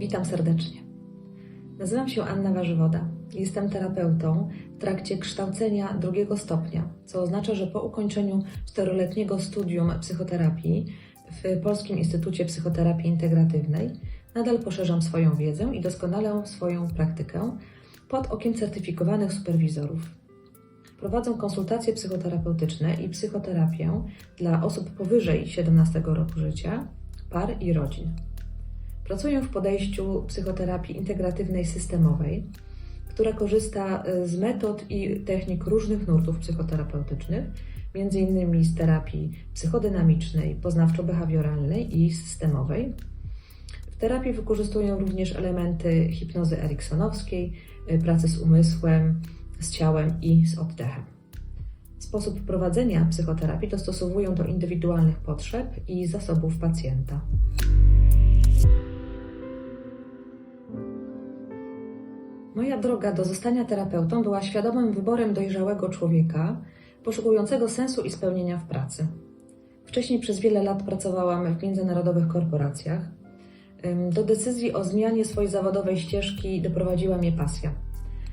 Witam serdecznie. Nazywam się Anna Warzywoda. Jestem terapeutą w trakcie kształcenia drugiego stopnia, co oznacza, że po ukończeniu czteroletniego studium psychoterapii w Polskim Instytucie Psychoterapii Integratywnej nadal poszerzam swoją wiedzę i doskonalę swoją praktykę pod okiem certyfikowanych superwizorów. Prowadzę konsultacje psychoterapeutyczne i psychoterapię dla osób powyżej 17 roku życia, par i rodzin. Pracuję w podejściu psychoterapii integratywnej systemowej, która korzysta e, z metod i technik różnych nurtów psychoterapeutycznych, m.in. z terapii psychodynamicznej, poznawczo-behawioralnej i systemowej. W terapii wykorzystuję również elementy hipnozy eriksonowskiej, e, pracy z umysłem, z ciałem i z oddechem. Sposób prowadzenia psychoterapii dostosowuję do indywidualnych potrzeb i zasobów pacjenta. Moja droga do zostania terapeutą była świadomym wyborem dojrzałego człowieka, poszukującego sensu i spełnienia w pracy. Wcześniej przez wiele lat pracowałam w międzynarodowych korporacjach. Do decyzji o zmianie swojej zawodowej ścieżki doprowadziła mnie pasja.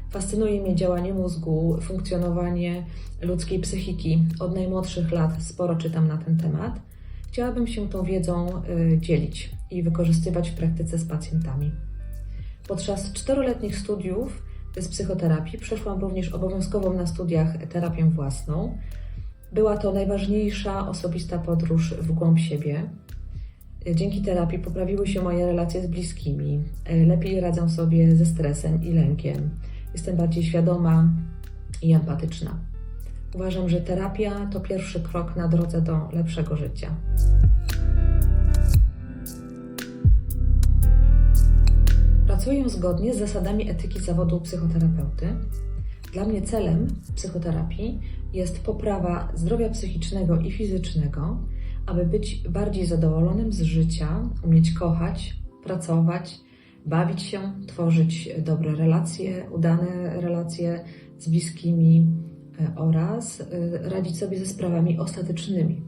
Fascynuje mnie działanie mózgu, funkcjonowanie ludzkiej psychiki. Od najmłodszych lat sporo czytam na ten temat. Chciałabym się tą wiedzą y, dzielić i wykorzystywać w praktyce z pacjentami. Podczas czteroletnich studiów z psychoterapii przeszłam również obowiązkową na studiach terapię własną. Była to najważniejsza osobista podróż w głąb siebie. Dzięki terapii poprawiły się moje relacje z bliskimi, lepiej radzę sobie ze stresem i lękiem. Jestem bardziej świadoma i empatyczna. Uważam, że terapia to pierwszy krok na drodze do lepszego życia. Pracuję zgodnie z zasadami etyki zawodu psychoterapeuty. Dla mnie celem psychoterapii jest poprawa zdrowia psychicznego i fizycznego, aby być bardziej zadowolonym z życia, umieć kochać, pracować, bawić się, tworzyć dobre relacje, udane relacje z bliskimi e, oraz e, radzić sobie ze sprawami ostatecznymi.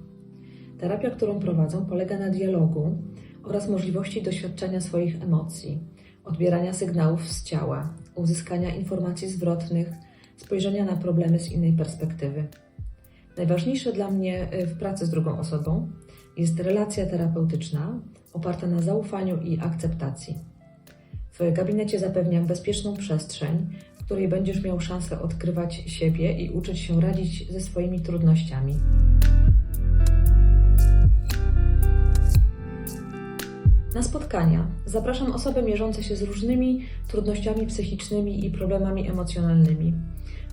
Terapia, którą prowadzę, polega na dialogu oraz możliwości doświadczenia swoich emocji, odbierania sygnałów z ciała, uzyskania informacji zwrotnych, spojrzenia na problemy z innej perspektywy. Najważniejsze dla mnie y, w pracy z drugą osobą jest relacja terapeutyczna oparta na zaufaniu i akceptacji. W gabinecie zapewniam bezpieczną przestrzeń, w której będziesz miał szansę odkrywać siebie i uczyć się radzić ze swoimi trudnościami. Na spotkania zapraszam osoby mierzące się z różnymi trudnościami psychicznymi i problemami emocjonalnymi,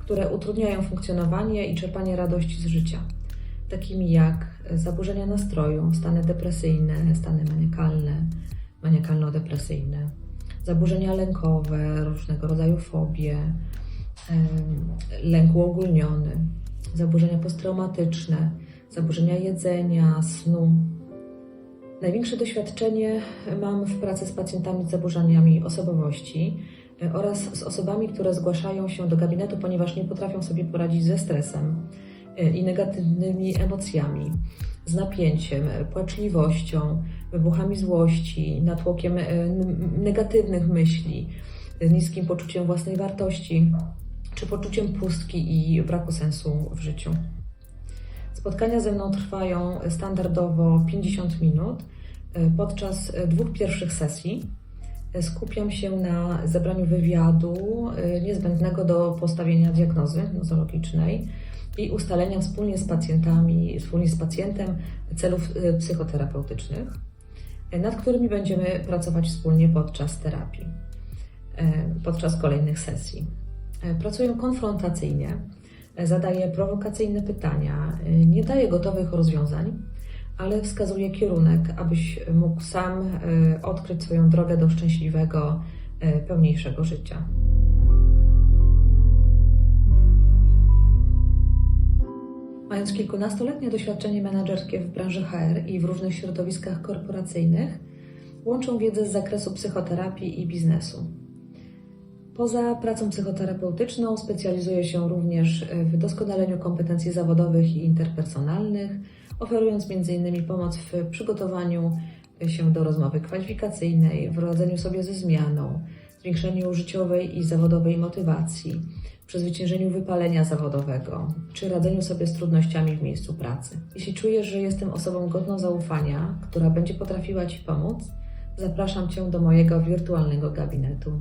które utrudniają funkcjonowanie i czerpanie radości z życia, takimi jak zaburzenia nastroju, stany depresyjne, stany maniakalne, maniakalno-depresyjne, zaburzenia lękowe, różnego rodzaju fobie, lęk uogólniony, zaburzenia posttraumatyczne, zaburzenia jedzenia, snu, Największe doświadczenie mam w pracy z pacjentami z zaburzeniami osobowości y, oraz z osobami, które zgłaszają się do gabinetu, ponieważ nie potrafią sobie poradzić ze stresem y, i negatywnymi emocjami, z napięciem, y, płaczliwością, wybuchami złości, natłokiem negatywnych myśli, niskim poczuciem własnej wartości czy poczuciem pustki i braku sensu w życiu. Spotkania ze mną trwają standardowo 50 minut. Podczas dwóch pierwszych sesji skupiam się na zebraniu wywiadu niezbędnego do postawienia diagnozy nozologicznej i ustalenia wspólnie z pacjentami, wspólnie z pacjentem celów psychoterapeutycznych, nad którymi będziemy pracować wspólnie podczas terapii, podczas kolejnych sesji. Pracuję konfrontacyjnie, zadaję prowokacyjne pytania, y, nie daję gotowych rozwiązań, ale wskazuję kierunek, abyś mógł sam y, odkryć swoją drogę do szczęśliwego, y, pełniejszego życia. Mając kilkunastoletnie doświadczenie menedżerskie w branży HR i w różnych środowiskach korporacyjnych, łączą wiedzę z zakresu psychoterapii i biznesu. Poza pracą psychoterapeutyczną specjalizuję się również w doskonaleniu kompetencji zawodowych i interpersonalnych, oferując m.in. pomoc w przygotowaniu się do rozmowy kwalifikacyjnej, w radzeniu sobie ze zmianą, zwiększeniu życiowej i zawodowej motywacji, przezwyciężeniu wypalenia zawodowego, czy radzeniu sobie z trudnościami w miejscu pracy. Jeśli czujesz, że jestem osobą godną zaufania, która będzie potrafiła Ci pomóc, zapraszam Cię do mojego wirtualnego gabinetu.